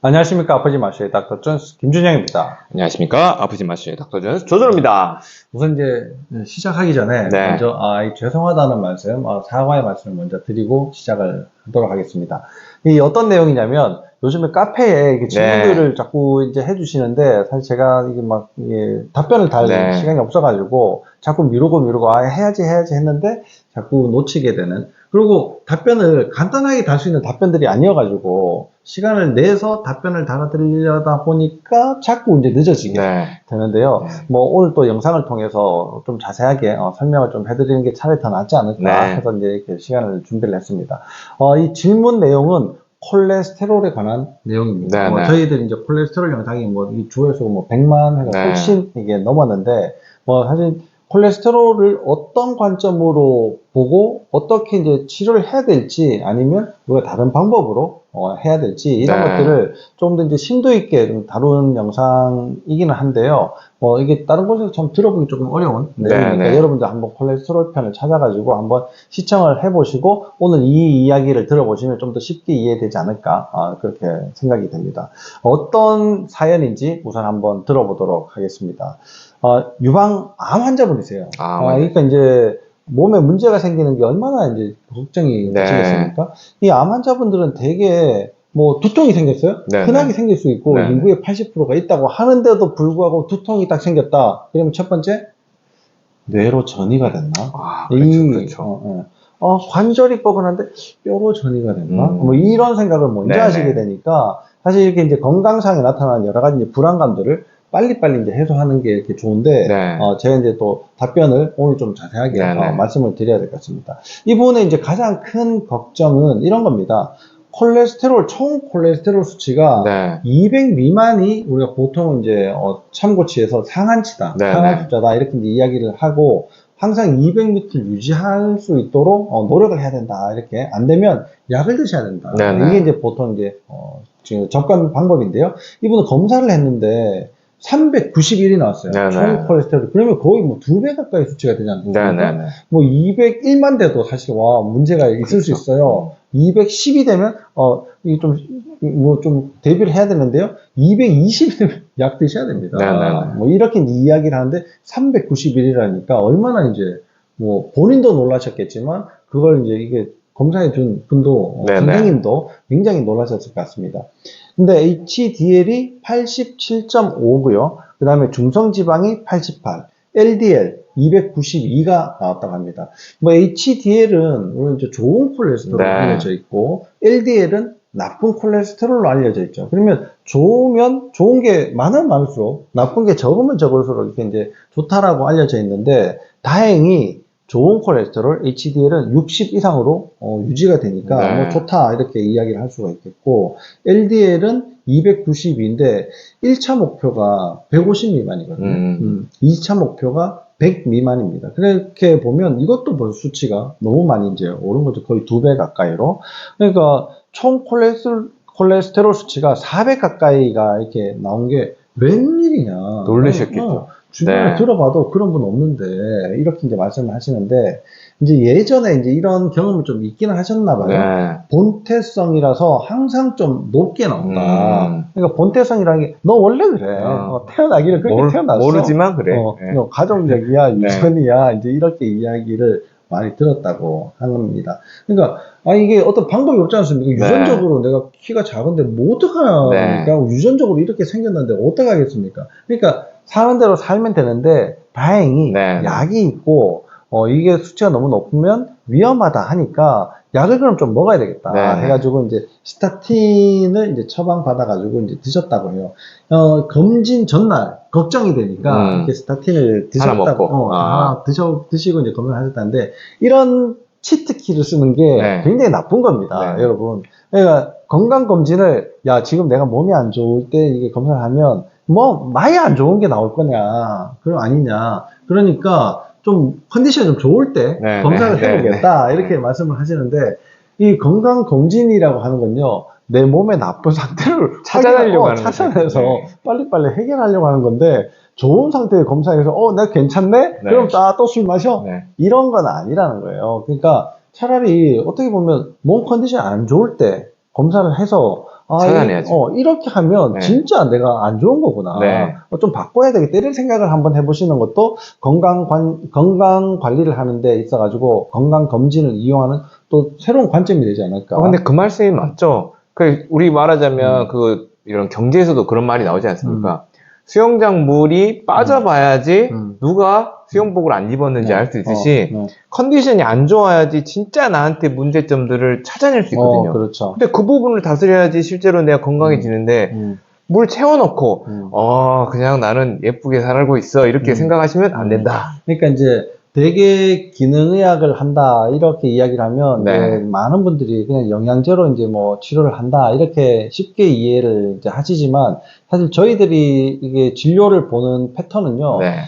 안녕하십니까 아프지 마시의 닥터 존스 김준영입니다. 안녕하십니까. 아프지 마시의 닥터 존스 조준호입니다. 우선 이제 시작하기 전에 네. 먼저 아, 이 죄송하다는 말씀, 아, 사과의 말씀을 먼저 드리고 시작을 하도록 하겠습니다. 이 어떤 내용이냐면 요즘에 카페에 이렇게 질문들을 자꾸 이제 해주시는데 사실 제가 이게 막 이게 답변을 달 네. 시간이 없어가지고 자꾸 미루고 미루고 아 해야지 해야지 했는데 자꾸 놓치게 되는 그리고 답변을 간단하게 달 수 있는 답변들이 아니어가지고 시간을 내서 답변을 달아드리려다 보니까 자꾸 이제 늦어지게 네. 되는데요. 네. 뭐 오늘 또 영상을 통해서 좀 자세하게 어, 설명을 좀 해드리는 게 차라리 더 낫지 않을까 네. 해서 이제 이렇게 시간을 준비를 했습니다. 어, 이 질문 내용은 콜레스테롤에 관한 내용입니다. 네, 뭐 네. 저희들이 이제 콜레스테롤 영상이 뭐이 조회수 뭐 100만 회가 네. 훨씬 이게 넘었는데 뭐 사실 콜레스테롤을 어떤 관점으로 보고 어떻게 이제 치료를 해야 될지 아니면 우리가 다른 방법으로 어, 해야 될지 이런 네. 것들을 좀 더 이제 심도 있게 좀 다룬 영상이기는 한데요. 어, 이게 다른 곳에서 좀 들어보기 조금 어려운 네, 내용이니까 네. 여러분들 한번 콜레스테롤 편을 찾아가지고 한번 시청을 해보시고 오늘 이 이야기를 들어보시면 좀 더 쉽게 이해되지 않을까 아, 그렇게 생각이 됩니다. 어떤 사연인지 우선 한번 들어보도록 하겠습니다. 어, 유방 암 환자분이세요. 아, 아, 맞아요. 그러니까 이제 몸에 문제가 생기는 게 얼마나 이제 걱정이 네. 되시겠습니까? 이 암 환자분들은 되게 뭐 두통이 생겼어요? 네, 흔하게 네. 생길 수 있고 네. 인구의 80%가 있다고 하는데도 불구하고 두통이 딱 생겼다. 그러면 첫 번째 뇌로 전이가 됐나? 아, 이, 그렇죠, 그렇죠. 어, 어. 어, 관절이 뻐근한데 뼈로 전이가 됐나? 음. 뭐 이런 생각을 먼저 네네. 하시게 되니까 사실 이렇게 이제 건강상에 나타나는 여러 가지 불안감들을 빨리빨리 이제 해소하는 게 이렇게 좋은데 네. 어, 제가 이제 또 답변을 오늘 좀 자세하게 네네. 어, 말씀을 드려야 될 것 같습니다. 이분의 이제 가장 큰 걱정은 이런 겁니다. 콜레스테롤, 총 콜레스테롤 수치가 네. 200 미만이 우리가 보통 이제 어, 참고치에서 상한치다, 네네. 상한 숫자다 이렇게 이제 이야기를 하고 항상 200m 유지할 수 있도록 어, 노력을 해야 된다 이렇게 안 되면 약을 드셔야 된다. 네네. 이게 이제 보통 이제 어, 지금 접근 방법인데요. 이분은 검사를 했는데 391이 나왔어요. 네네. 총 콜레스테롤. 그러면 거의 뭐 두 배 가까이 수치가 되지 않습니까? 네네네. 뭐 201만 돼도 사실 와 문제가 있을 수 그렇죠. 있어요. 210이 되면 어 이게 좀뭐 좀 대비를 해야 되는데요. 220이 되면 약 드셔야 됩니다. 네네네. 뭐 이렇게 이야기를 하는데 391이라니까 얼마나 이제 뭐 본인도 놀라셨겠지만 그걸 이제 이게 검사해 준 분도 어, 네네. 선생님도 굉장히 놀라셨을 것 같습니다. 근데 HDL이 87.5고요. 그 다음에 중성지방이 88, LDL 292가 나왔다고 합니다. 뭐 HDL은 물론 이제 좋은 콜레스테롤로 네. 알려져 있고 LDL은 나쁜 콜레스테롤로 알려져 있죠. 그러면 좋으면 좋은 게 많으면 많을수록 나쁜 게 적으면 적을수록 이렇게 이제 좋다라고 알려져 있는데 다행히 좋은 콜레스테롤 HDL은 60 이상으로 어, 유지가 되니까 네. 뭐 좋다 이렇게 이야기를 할 수가 있겠고 LDL은 290인데 1차 목표가 150 미만이거든요. 음. 음, 2차 목표가 100 미만입니다. 그렇게 보면 이것도 벌써 수치가 너무 많이 이제 오른 거죠. 거의 두 배 가까이로. 그러니까 총 콜레스테롤, 콜레스테롤 수치가 400 가까이가 이렇게 나온 게 웬일이냐. 놀라셨겠죠. 어, 주변에 네. 들어봐도 그런 분 없는데 이렇게 이제 말씀을 하시는데 이제 예전에 이제 이런 경험을 좀 있기는 하셨나 봐요. 네. 본태성이라서 항상 좀 높게 나온다. 음. 그러니까 본태성이라는 게 너 원래 그래. 어. 어, 태어나기를 그렇게 모르, 태어났어. 모르지만 그래. 어, 네. 뭐 가족력이야, 네. 유전이야, 이제 이렇게 이야기를 많이 들었다고 겁니다. 그러니까, 아, 이게 어떤 방법이 없지 않습니까? 네. 유전적으로 내가 키가 작은데 뭐 어떡하니까? 네. 유전적으로 이렇게 생겼는데 어떡하겠습니까? 그러니까, 사는 대로 살면 되는데, 다행히 네. 약이 있고, 어, 이게 수치가 너무 높으면 위험하다 하니까, 약을 그럼 좀 먹어야 되겠다. 네. 해가지고, 이제, 스타틴을 이제 처방 받아가지고, 이제 드셨다고 해요. 어, 검진 전날, 걱정이 되니까, 음. 이렇게 스타틴을 드셨다고. 어, 아. 하나 드셔, 드시고 이제 검사를 하셨다는데, 이런 치트키를 쓰는 게 네. 굉장히 나쁜 겁니다, 네. 여러분. 그러니까, 건강 검진을, 야, 지금 내가 몸이 안 좋을 때 이게 검사를 하면, 뭐, 많이 안 좋은 게 나올 거냐, 그럼 아니냐. 그러니까, 좀 컨디션이 좀 좋을 때 네, 검사를 네, 해보겠다 네, 네. 이렇게 말씀을 하시는데 이 건강 검진이라고 하는 건요 내 몸의 나쁜 상태를 찾아내려고 하는. 찾아내서 네. 빨리빨리 해결하려고 하는 건데 좋은 상태의 검사에서 어 나 괜찮네 네. 그럼 또 술 마셔 네. 이런 건 아니라는 거예요 그러니까 차라리 어떻게 보면 몸 컨디션 안 좋을 때 검사를 해서 아, 찾아내야죠. 이- 어, 이렇게 하면 네. 진짜 내가 안 좋은 거구나. 네. 어, 좀 바꿔야 되겠다. 이런 생각을 한번 해보시는 것도 건강 관, 건강 관리를 하는 데 있어가지고 건강 검진을 이용하는 또 새로운 관점이 되지 않을까. 아, 근데 그 말씀이 맞죠. 그 우리 말하자면 음. 그 이런 경제에서도 그런 말이 나오지 않습니까? 수영장 물이 빠져봐야지 음. 누가 수영복을 안 입었는지 네. 알수 있듯이 어, 네. 컨디션이 안 좋아야지 진짜 나한테 문제점들을 찾아낼 수 있거든요. 어, 그렇죠. 근데 그 부분을 다스려야지 실제로 내가 건강해지는데 음, 물 채워놓고 음. 어 그냥 나는 예쁘게 살고 있어 이렇게 음. 생각하시면 안 된다. 그러니까 이제 되게 기능의학을 한다 이렇게 이야기를 하면 네. 이제 많은 분들이 그냥 영양제로 이제 뭐 치료를 한다 이렇게 쉽게 이해를 이제 하시지만 사실 저희들이 이게 진료를 보는 패턴은요 네.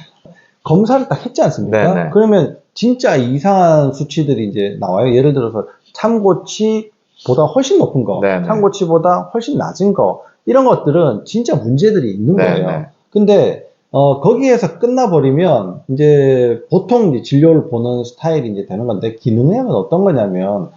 검사를 딱 했지 않습니까? 네, 네. 그러면 진짜 이상한 수치들이 이제 나와요. 예를 들어서 참고치보다 훨씬 높은 거, 네, 네. 참고치보다 훨씬 낮은 거 이런 것들은 진짜 문제들이 있는 네, 거예요. 네. 근데 어, 거기에서 끝나버리면 이제 보통 이제 진료를 보는 스타일이 이제 되는 건데 기능의학은 어떤 거냐면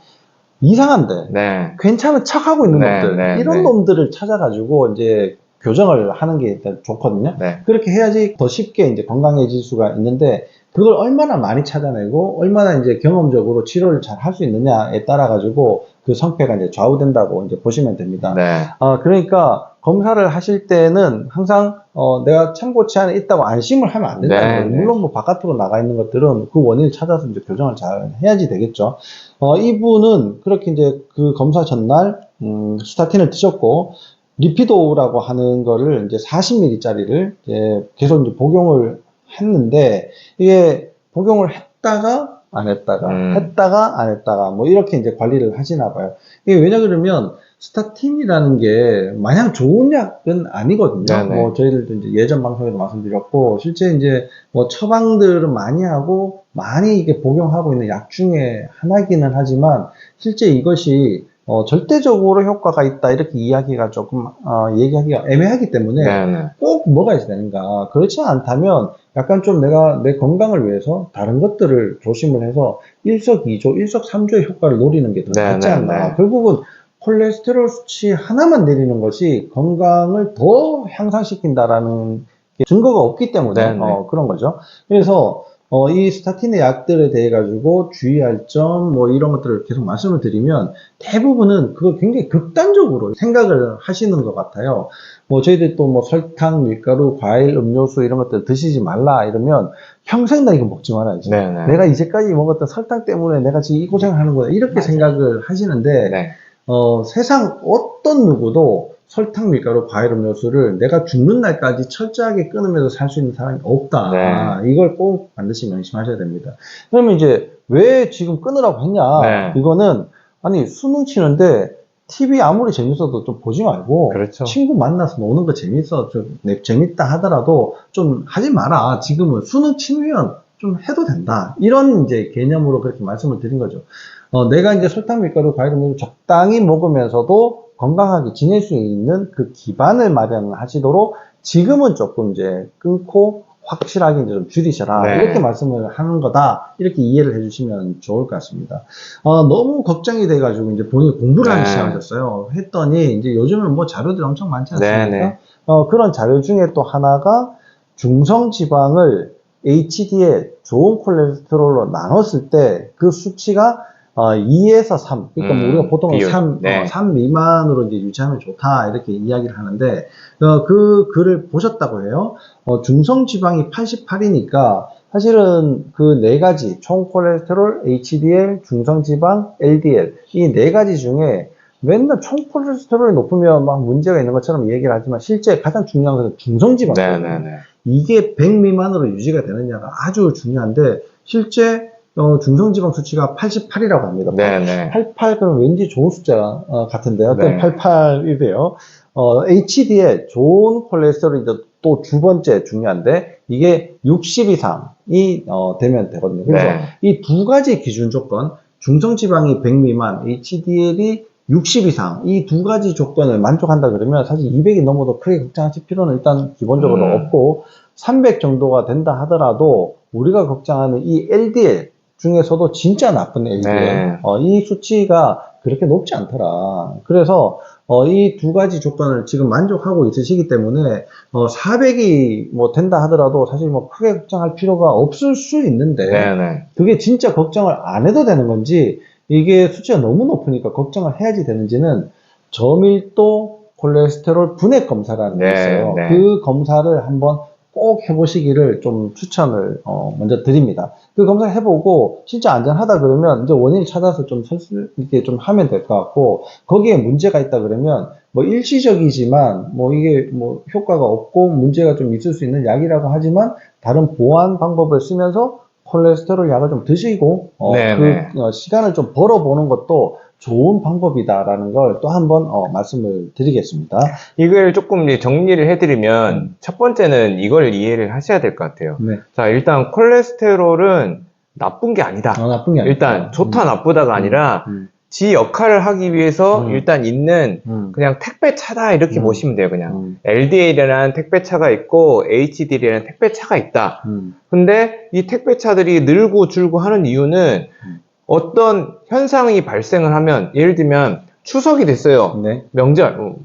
이상한데 네. 괜찮은 척 하고 있는 네, 놈들 네, 이런 네. 놈들을 찾아가지고 이제 교정을 하는 게 일단 좋거든요. 네. 그렇게 해야지 더 쉽게 이제 건강해질 수가 있는데 그걸 얼마나 많이 찾아내고 얼마나 이제 경험적으로 치료를 잘 할 수 있느냐에 따라 가지고 그 성패가 이제 좌우된다고 이제 보시면 됩니다. 네. 아, 그러니까 검사를 하실 때는 항상 어, 내가 참고 치 안에 있다고 안심을 하면 안 된다는 네, 거예요. 네. 물론 뭐 바깥으로 나가 있는 것들은 그 원인을 찾아서 이제 교정을 잘 해야지 되겠죠. 어, 이분은 그렇게 이제 그 검사 전날 음, 스타틴을 드셨고 리피도라고 하는 거를 이제 40ml짜리를 이제 계속 이제 복용을 했는데 이게 복용을 했다가 안 했다가 음. 했다가 안 했다가 뭐 이렇게 이제 관리를 하시나 봐요. 이게 왜냐 그러면 스타틴이라는 게 마냥 좋은 약은 아니거든요. 네네. 뭐 저희들도 이제 예전 방송에도 말씀드렸고 실제 이제 뭐 처방들은 많이 하고 많이 이게 복용하고 있는 약 중에 하나기는 하지만 실제 이것이 어, 절대적으로 효과가 있다 이렇게 이야기가 조금 어, 얘기하기가 애매하기 때문에 네. 네. 꼭 먹어야 되는가 그렇지 않다면 약간 좀 내가 내 건강을 위해서 다른 것들을 조심을 해서 일석이조, 일석삼조의 효과를 노리는 게더 네, 낫지 네, 않나 네. 결국은 콜레스테롤 수치 하나만 내리는 것이 건강을 더 향상시킨다라는 게 증거가 없기 때문에. 어, 그런 거죠 그래서 어, 이 스타틴의 약들에 대해 가지고 주의할 점, 뭐 이런 것들을 계속 말씀을 드리면 대부분은 그걸 굉장히 극단적으로 생각을 하시는 것 같아요. 뭐 저희들 또 뭐 설탕, 밀가루, 과일, 음료수 이런 것들 드시지 말라 이러면 평생 나 이거 먹지 말아야지. 네. 네. 내가 이제까지 먹었던 설탕 때문에 내가 지금 이 고생을 하는 거야. 이렇게 맞아요. 생각을 하시는데 네. 어, 세상 어떤 누구도 설탕, 밀가루, 과일, 음료수를 내가 죽는 날까지 철저하게 끊으면서 살 수 있는 사람이 없다. 네. 이걸 꼭 반드시 명심하셔야 됩니다. 그러면 이제 왜 지금 끊으라고 했냐? 네. 이거는 아니 수능 치는데 TV 아무리 재밌어도 좀 보지 말고 그렇죠. 친구 만나서 노는 거 재밌어 좀 네, 재밌다 하더라도 좀 하지 마라. 지금은 수능 치면 좀 해도 된다. 이런 이제 개념으로 그렇게 말씀을 드린 거죠. 어, 내가 이제 설탕, 밀가루, 과일, 음료 적당히 먹으면서도 건강하게 지낼 수 있는 그 기반을 마련하시도록 지금은 조금 이제 끊고 확실하게 이제 좀 줄이셔라. 네. 이렇게 말씀을 하는 거다. 이렇게 이해를 해주시면 좋을 것 같습니다. 어, 너무 걱정이 돼가지고 이제 본인이 공부를 하기 네. 시작하셨어요. 했더니 이제 요즘은 뭐 자료들이 엄청 많지 않습니까? 네, 네. 어, 그런 자료 중에 또 하나가 중성 지방을 HDL 좋은 콜레스테롤로 나눴을 때 그 수치가 어, 2에서 3, 그러니까 뭐 음, 우리가 보통 비율. 3, 네. 어, 3 미만으로 이제 유지하면 좋다 이렇게 이야기를 하는데 어, 그 글을 보셨다고 해요. 어, 중성 지방이 88이니까 사실은 그 네 가지 총 콜레스테롤, HDL, 중성 지방, LDL 이 네 가지 중에 맨날 총 콜레스테롤이 높으면 막 문제가 있는 것처럼 얘기를 하지만 실제 가장 중요한 것은 중성 지방. 네. 네. 네. 이게 100 미만으로 유지가 되느냐가 아주 중요한데 실제 어, 중성지방 수치가 88이라고 합니다. 네. 네. 88 그럼 왠지 좋은 숫자 어, 같은데요. 네. 88이래요. 어, HDL 좋은 콜레스테롤이 이제 또 두 번째 중요한데 이게 60 이상이 어, 되면 되거든요. 그래서 네. 이두 가지 기준 조건 중성지방이 100 미만, HDL이 60 이상 이 두 가지 조건을 만족한다 그러면 사실 200이 넘어도 크게 걱정하실 필요는 일단 기본적으로 음. 없고 300 정도가 된다 하더라도 우리가 걱정하는 이 LDL 중에서도 진짜 나쁜 LDL 네. 어, 이 수치가 그렇게 높지 않더라. 그래서 어, 이 두 가지 조건을 지금 만족하고 있으시기 때문에 어, 400이 뭐 된다 하더라도 사실 뭐 크게 걱정할 필요가 없을 수 있는데 네네. 그게 진짜 걱정을 안 해도 되는 건지 이게 수치가 너무 높으니까 걱정을 해야지 되는지는 저밀도 콜레스테롤 분해 검사라는 게 네, 있어요. 네. 그 검사를 한번 꼭 해보시기를 좀 추천을 어, 먼저 드립니다. 그 검사 해보고 진짜 안전하다 그러면 이제 원인을 찾아서 좀 설수 이렇게 좀 하면 될 것 같고 거기에 문제가 있다 그러면 뭐 일시적이지만 뭐 이게 뭐 효과가 없고 문제가 좀 있을 수 있는 약이라고 하지만 다른 보완 방법을 쓰면서 콜레스테롤 약을 좀 드시고 어, 네, 그 네. 어, 시간을 좀 벌어보는 것도 좋은 방법이다라는 걸 또 한번 어, 말씀을 드리겠습니다. 이걸 조금 이제 정리를 해드리면 음. 첫 번째는 이걸 이해를 하셔야 될 것 같아요. 네. 자, 일단 콜레스테롤은 나쁜 게 아니다. 어, 나쁜 게 아니라 일단 좋다 나쁘다가 아니라 음, 지 역할을 하기 위해서 음. 일단 있는 음, 그냥 택배차다 이렇게 음. 보시면 돼요, 그냥. 음, LDL이라는 택배차가 있고 HDL이라는 택배차가 있다. 음, 근데 이 택배차들이 늘고 줄고 하는 이유는 음. 어떤 현상이 발생을 하면 예를 들면 추석이 됐어요. 네. 명절, 음,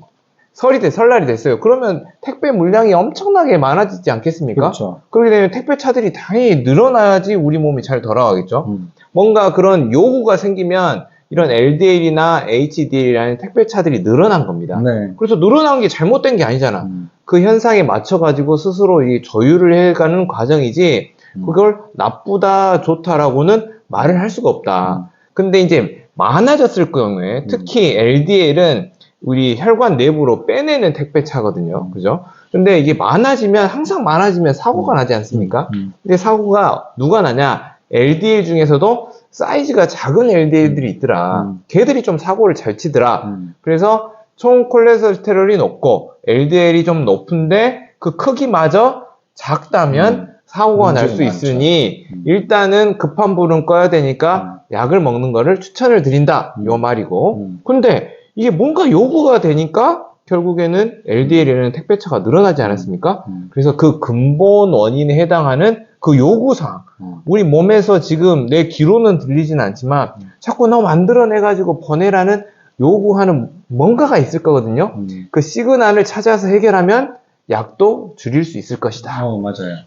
설이 돼, 설날이 됐어요. 그러면 택배 물량이 엄청나게 많아지지 않겠습니까? 그렇죠. 그렇게 되면 택배 차들이 당연히 늘어나야지 우리 몸이 잘 돌아가겠죠. 음, 뭔가 그런 요구가 생기면 이런 LDL이나 HDL이라는 택배 차들이 늘어난 겁니다. 네. 그래서 늘어난 게 잘못된 게 아니잖아. 음, 그 현상에 맞춰가지고 스스로 이 조율을 해가는 과정이지, 음. 그걸 나쁘다, 좋다라고는 말을 할 수가 없다. 음. 근데 이제 많아졌을 경우에, 특히 LDL은 우리 혈관 내부로 빼내는 택배차거든요. 음. 그죠? 근데 이게 많아지면, 항상 많아지면 사고가 나지 않습니까? 음, 근데 사고가 누가 나냐? LDL 중에서도 사이즈가 작은 LDL들이 있더라. 음. 걔들이 좀 사고를 잘 치더라. 음, 그래서 총 콜레스테롤이 높고 LDL이 좀 높은데 그 크기마저 작다면 음. 사고가 날 수. 있으니 음. 일단은 급한 불은 꺼야 되니까 약을 먹는 거를 추천을 드린다. 요 음. 말이고. 음. 근데 이게 뭔가 요구가 되니까 결국에는 LDL이라는 택배차가 늘어나지 않았습니까? 음, 그래서 그 근본 원인에 해당하는 그 요구사항. 음. 우리 몸에서 지금 내 귀로는 들리진 않지만 음. 자꾸 너 만들어내가지고 보내라는 요구하는 뭔가가 있을 거거든요. 음. 그 시그널을 찾아서 해결하면 약도 줄일 수 있을 것이다. 어, 맞아요.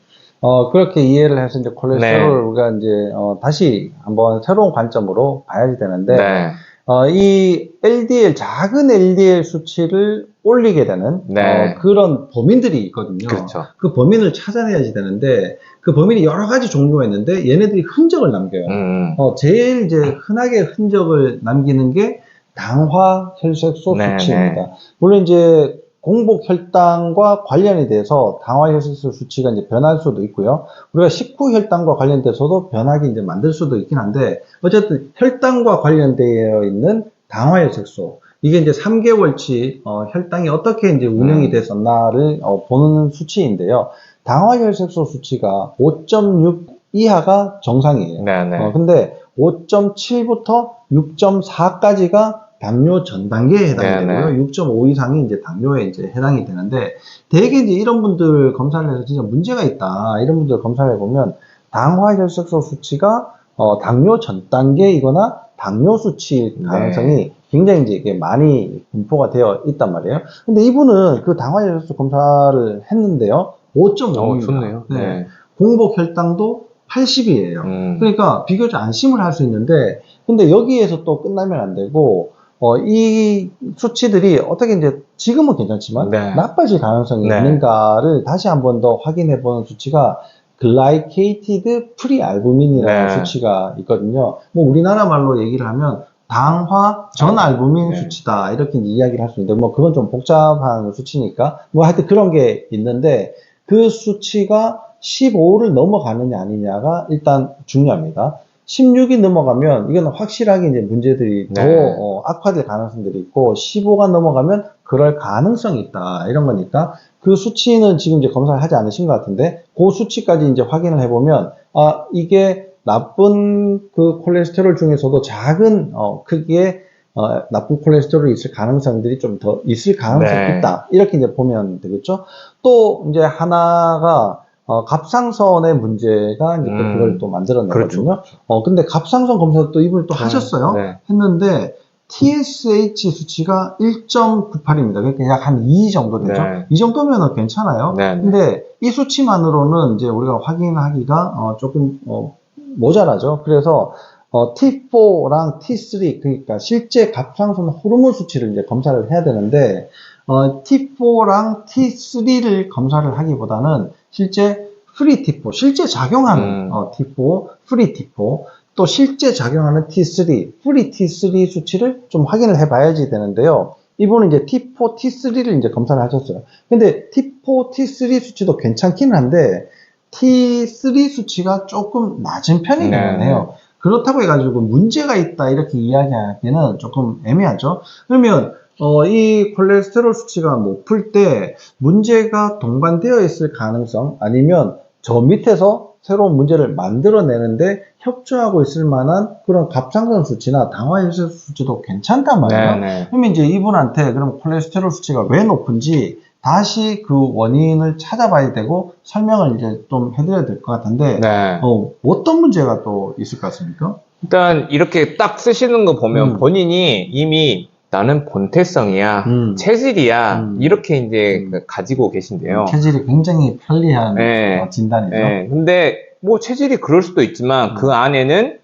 어, 그렇게 이해를 해서 이제 콜레스테롤 네. 우리가 이제, 어, 다시 한번 새로운 관점으로 봐야지 되는데, 네. 어, 이 LDL, 작은 LDL 수치를 올리게 되는, 네. 어, 그런 범인들이 있거든요. 그렇죠. 그 범인을 찾아내야지 되는데, 그 범인이 여러 가지 종류가 있는데, 얘네들이 흔적을 남겨요. 음, 어, 제일 이제 흔하게 흔적을 남기는 게 당화 혈색소 네, 수치입니다. 물론 이제 공복 혈당과 관련이 돼서 당화 혈색소 수치가 이제 변할 수도 있고요. 우리가 식후 혈당과 관련돼서도 변하게 이제 만들 수도 있긴 한데 어쨌든 혈당과 관련되어 있는 당화 혈색소 이게 이제 3개월치 어, 혈당이 어떻게 이제 운영이 음. 됐었나를 어, 보는 수치인데요. 당화 혈색소 수치가 5.6 이하가 정상이에요. 네, 네. 어, 근데 5.7부터 6.4까지가 당뇨 전 단계에 해당이. 되고요. 6.5 이상이 이제 당뇨에 이제 해당이 되는데 대개 이제 이런 분들 검사를 해서 진짜 문제가 있다. 이런 분들 검사를 해보면 당화혈색소 수치가 어, 당뇨 전 단계이거나 당뇨 수치일 네. 가능성이 굉장히 이제 이게 많이 분포가 되어 있단 말이에요. 근데 이분은 그 당화혈색소 검사를 했는데요. 5.5입니다. 어, 좋네요. 네. 네. 공복 혈당도 80이에요. 음, 그러니까 비교적 안심을 할 수 있는데, 근데 여기에서 또 끝나면 안 되고, 어, 이 수치들이 어떻게 이제 지금은 괜찮지만 네. 나빠질 가능성이 네. 있는가를 다시 한 번 더 확인해 보는 수치가 글라이케이티드 프리알부민이라는 네. 수치가 있거든요. 뭐 우리나라 말로 얘기를 하면 당화 전알부민 네. 수치다 이렇게 이야기를 할 수 있는데 뭐 그건 좀 복잡한 수치니까 뭐 하여튼 그런 게 있는데 그 수치가 15를 넘어가느냐 아니냐가 일단 중요합니다. 16이 넘어가면 이거는 확실하게 이제 문제들이 더 네. 어, 악화될 가능성들이 있고 15가 넘어가면 그럴 가능성이 있다 이런 거니까 그 수치는 지금 이제 검사를 하지 않으신 것 같은데 그 수치까지 이제 확인을 해보면 아 이게 나쁜 그 콜레스테롤 중에서도 작은 어, 크기의 어, 나쁜 콜레스테롤이 있을 가능성들이 좀 더 있을 가능성이 네. 있다 이렇게 이제 보면 되겠죠. 또 이제 하나가 어, 갑상선의 문제가 이제 또 음. 그걸 또 만들어내거든요. 그렇죠. 어, 근데 갑상선 검사 또 이분이 또 하셨어요. 네. 했는데 TSH 수치가 1.98입니다. 그러니까 약 한 2 정도 되죠. 네. 이 정도면은 괜찮아요. 네, 네. 근데 이 수치만으로는 이제 우리가 확인하기가 어, 조금 어, 모자라죠. 그래서 어, T4랑 T3 그러니까 실제 갑상선 호르몬 수치를 이제 검사를 해야 되는데 어, T4랑 T3를 검사를 하기보다는 실제 프리 T4 실제 작용하는 음. 어, T4 프리 T4 또 실제 작용하는 T3 프리 T3 수치를 좀 확인을 해봐야지 되는데요. 이분은 이제 T4, T3를 이제 검사를 하셨어요. 근데 T4, T3 수치도 괜찮긴 한데 T3 수치가 조금 낮은 편이긴 네. 해요. 그렇다고 해가지고 문제가 있다 이렇게 이야기하기는 조금 애매하죠. 그러면 어, 이 콜레스테롤 수치가 높을 때 문제가 동반되어 있을 가능성 아니면 저 밑에서 새로운 문제를 만들어내는데 협조하고 있을 만한 그런 갑상선 수치나 당화혈색 수치도 괜찮단 말이에요. 네, 네. 그러면 이제 이분한테 그럼 콜레스테롤 수치가 왜 높은지 다시 그 원인을 찾아봐야 되고 설명을 이제 좀 해드려야 될 것 같은데 네. 어, 어떤 문제가 또 있을 것 같습니까? 일단 이렇게 딱 쓰시는 거 보면 음. 본인이 이미 나는 본태성이야, 음. 체질이야 음. 이렇게 이제 음. 그 가지고 계신데요. 체질이 굉장히 편리한 네. 어, 진단이죠. 네, 근데 뭐 체질이 그럴 수도 있지만 음. 그 안에는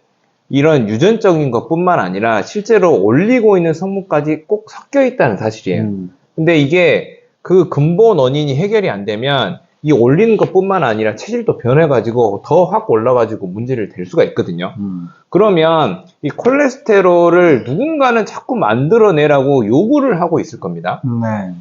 이런 유전적인 것뿐만 아니라 실제로 올리고 있는 성분까지 꼭 섞여 있다는 사실이에요. 음. 근데 이게 그 근본 원인이 해결이 안 되면 이 올리는 것뿐만 아니라 체질도 변해가지고 더 확 올라가지고 문제를 될 수가 있거든요. 음. 그러면 이 콜레스테롤을 누군가는 자꾸 만들어내라고 요구를 하고 있을 겁니다. 네.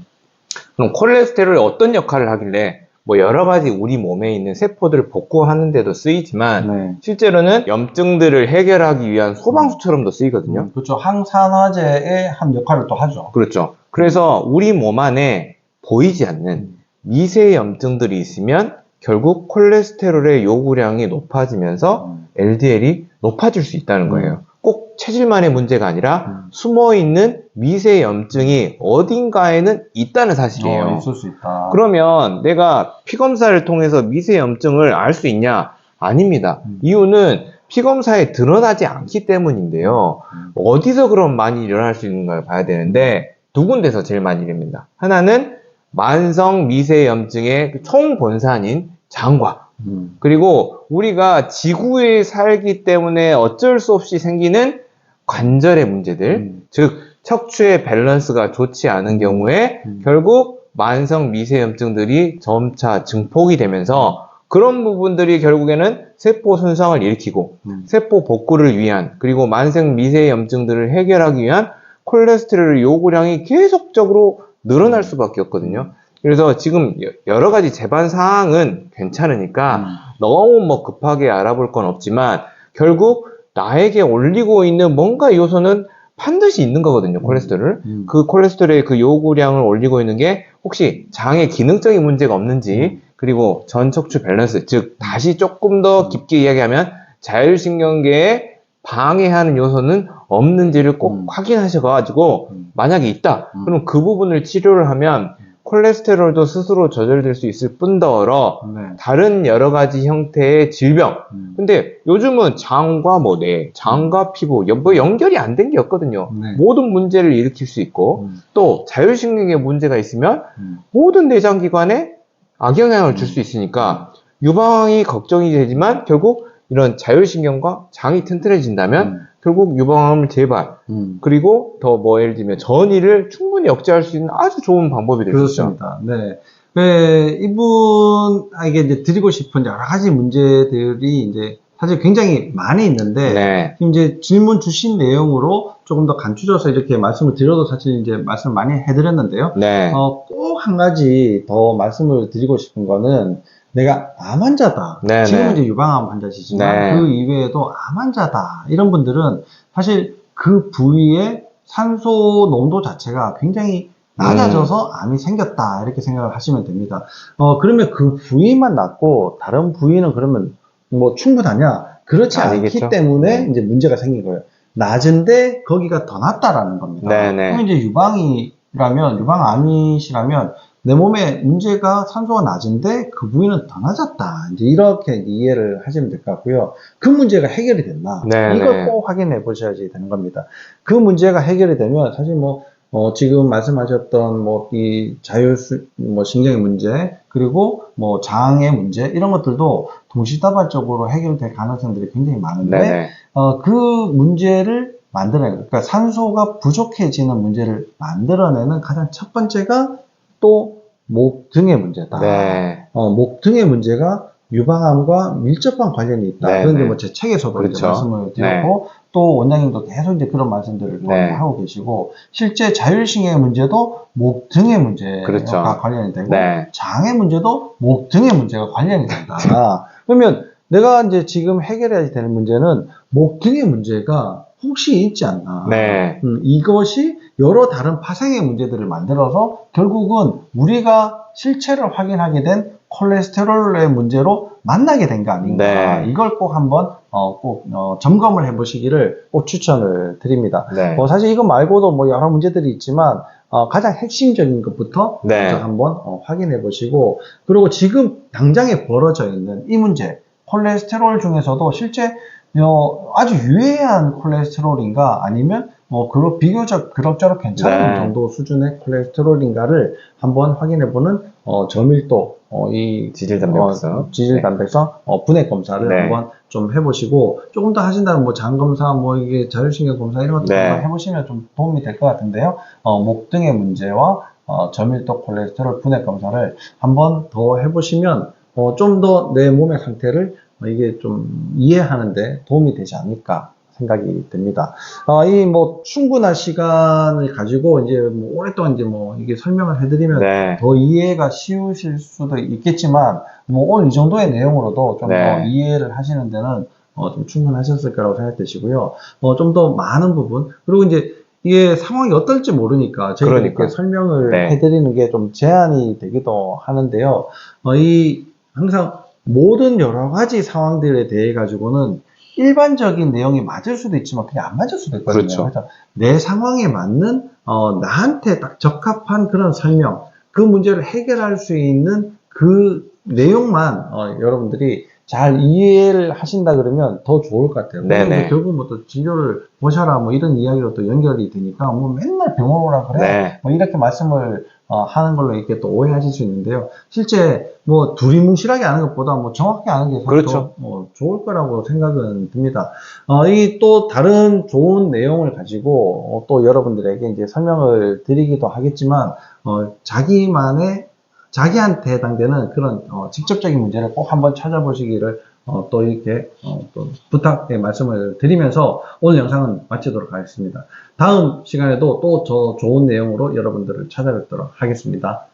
그럼 콜레스테롤이 어떤 역할을 하길래 뭐 여러 가지 우리 몸에 있는 세포들을 복구하는 데도 쓰이지만 네. 실제로는 염증들을 해결하기 위한 소방수처럼도 쓰이거든요. 음, 그렇죠. 항산화제의 한 역할을 또 하죠. 그렇죠. 그래서 우리 몸 안에 보이지 않는 음. 미세 염증들이 있으면 결국 콜레스테롤의 요구량이 높아지면서 음. LDL이 높아질 수 있다는 거예요. 꼭 체질만의 문제가 아니라 음. 숨어 있는 미세 염증이 어딘가에는 있다는 사실이에요. 어, 있을 수 있다. 그러면 내가 피 검사를 통해서 미세 염증을 알 수 있냐? 아닙니다. 음. 이유는 피 검사에 드러나지 않기 때문인데요. 음. 어디서 그럼 많이 일어날 수 있는가를 봐야 되는데 두 군데서 제일 많이 일어납니다. 하나는 만성 미세 염증의 그 총본산인 장과 음. 그리고 우리가 지구에 살기 때문에 어쩔 수 없이 생기는 관절의 문제들, 음. 즉 척추의 밸런스가 좋지 않은 경우에 음. 결국 만성 미세염증들이 점차 증폭이 되면서 그런 부분들이 결국에는 세포 손상을 일으키고 음. 세포 복구를 위한 그리고 만성 미세염증들을 해결하기 위한 콜레스테롤 요구량이 계속적으로 늘어날 수밖에 없거든요. 그래서 지금 여- 여러 가지 재반 사항은 괜찮으니까 음. 너무 뭐 급하게 알아볼 건 없지만 결국 나에게 올리고 있는 뭔가 요소는 반드시 있는 거거든요, 콜레스테롤. 음. 그 콜레스테롤의 그 요구량을 올리고 있는 게 혹시 장의 기능적인 문제가 없는지, 그리고 전 척추 밸런스, 즉, 다시 조금 더 깊게 이야기하면 자율신경계에 방해하는 요소는 없는지를 꼭 음. 확인하셔가지고, 음. 만약에 있다, 음. 그럼 그 부분을 치료를 하면 콜레스테롤도 스스로 조절될 수 있을 뿐더러 네. 다른 여러 가지 형태의 질병. 음. 근데 요즘은 장과 뭐 뇌, 장과 피부, 연- 뭐 연결이 안 된 게 없거든요. 네. 모든 문제를 일으킬 수 있고, 음. 또 자율신경에 문제가 있으면 음. 모든 내장기관에 악영향을 줄 수 있으니까 유방이 걱정이 되지만 결국 이런 자율신경과 장이 튼튼해진다면 음. 결국 유방암을 재발, 음. 그리고 더 뭐 예를 들면 전이를 충분히 억제할 수 있는 아주 좋은 방법이 있죠. 그렇습니다. 네. 네, 이분에게 이제 드리고 싶은 여러 가지 문제들이 이제 사실 굉장히 많이 있는데, 네. 지금 이제 질문 주신 내용으로 조금 더 간추려서 이렇게 말씀을 드려도 사실 이제 말씀을 많이 해드렸는데요. 네. 어, 꼭 한 가지 더 말씀을 드리고 싶은 거는 내가 암 환자다. 네, 지금 네. 은 이제 유방암 환자시지만 네. 그 이외에도 암 환자다. 이런 분들은 사실 그 부위에 산소 농도 자체가 굉장히 낮아져서 암이 생겼다. 이렇게 생각을 하시면 됩니다. 어, 그러면 그 부위만 낫고 다른 부위는 그러면 뭐 충분하냐? 그렇지 아니겠죠. 않기 때문에 네. 이제 문제가 생긴 거예요. 낮은데 거기가 더 낫다라는 겁니다. 네네. 그럼 이제 유방이라면 유방암이시라면 내 몸에 문제가 산소가 낮은데 그 부위는 더 낮았다. 이제 이렇게 이해를 하시면 될 것 같고요. 그 문제가 해결이 됐나? 네, 이걸 네. 꼭 확인해 보셔야지 되는 겁니다. 그 문제가 해결이 되면 사실 뭐 어, 지금 말씀하셨던 뭐 이 자율 수- 뭐 신경의 문제 그리고 뭐 장의 문제 이런 것들도 동시다발적으로 해결될 가능성들이 굉장히 많은데 네네. 어, 그 문제를 만들어내는, 그러니까 산소가 부족해지는 문제를 만들어내는 가장 첫 번째가 또 목 등의 문제다. 네. 어, 목 등의 문제가 유방암과 밀접한 관련이 있다. 네, 그런데 네. 뭐제 책에서도 그렇죠. 말씀을 드렸고 또 원장님도 계속 이제 그런 말씀들을 또 네. 하고 계시고 실제 자율신경의 문제도 목 등의 문제가 그렇죠. 관련이 되고 네. 장의 문제도 목 등의 문제가 관련이 된다. 그러면 내가 이제 지금 해결해야 되는 문제는 목 등의 문제가 혹시 있지 않나. 네. 음, 이것이 여러 다른 파생의 문제들을 만들어서 결국은 우리가 실체를 확인하게 된 콜레스테롤의 문제로 만나게 된 거 아닌가. 네. 이걸 꼭 한번 어, 꼭 어, 점검을 해보시기를 꼭 추천을 드립니다. 네. 어, 사실 이거 말고도 뭐 여러 문제들이 있지만 어, 가장 핵심적인 것부터 네. 먼저 한번 어, 확인해 보시고 그리고 지금 당장에 벌어져 있는 이 문제 콜레스테롤 중에서도 실제 어, 아주 유해한 콜레스테롤인가 아니면 뭐 그런 비교적 그럭저럭 괜찮은 네. 정도 수준의 콜레스테롤인가를 한번 확인해 보는 어, 저밀도 어, 이 지질 단백성. 어, 지질 단백성 어, 분해 검사를 네. 한번 좀 해보시고 조금 더 하신다면 뭐 장 검사 뭐 이게 자율신경 검사 이런 것도 네. 한번 해보시면 좀 도움이 될 것 같은데요. 어, 목 등의 문제와 어, 저밀도 콜레스테롤 분해 검사를 한번 더 해보시면 어, 좀 더 내 몸의 상태를 어, 이게 좀 이해하는데 도움이 되지 않을까 생각이 듭니다. 어, 이뭐 충분한 시간을 가지고 이제 뭐 오랫동안 이제 뭐 이게 설명을 해드리면 네. 더 이해가 쉬우실 수도 있겠지만 뭐 오늘 이 정도의 내용으로도 좀더 네. 이해를 하시는 데는 어, 좀 충분하셨을 거라고 생각되시고요. 어, 좀 더 많은 부분 그리고 이제 이게 상황이 어떨지 모르니까 저희가 그러니까. 이렇게 설명을 네. 해드리는 게 좀 제한이 되기도 하는데요. 어, 이 항상 모든 여러 가지 상황들에 대해 가지고는 일반적인 내용이 맞을 수도 있지만 그냥 안 맞을 수도 있거든요. 그렇죠. 그래서 내 상황에 맞는 어, 나한테 딱 적합한 그런 설명, 그 문제를 해결할 수 있는 그 내용만 어, 여러분들이 잘 이해를 하신다 그러면 더 좋을 것 같아요. 네네. 결국 뭐 또 진료를 보셔라 뭐 이런 이야기로 또 연결이 되니까 뭐 맨날 병원 오라 그래. 네. 뭐 이렇게 말씀을 어, 하는 걸로 이렇게 또 오해하실 수 있는데요. 실제 뭐 두리뭉실하게 아는 것보다 뭐 정확히 아는 게 그렇죠. 더, 뭐 좋을 거라고 생각은 듭니다. 어, 이 또 다른 좋은 내용을 가지고 어, 또 여러분들에게 이제 설명을 드리기도 하겠지만 어, 자기만의 자기한테 해당되는 그런 어, 직접적인 문제를 꼭 한번 찾아보시기를 어, 또 이렇게 어, 또 부탁의 말씀을 드리면서 오늘 영상은 마치도록 하겠습니다. 다음 시간에도 또 저 좋은 내용으로 여러분들을 찾아뵙도록 하겠습니다.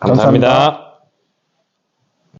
감사합니다.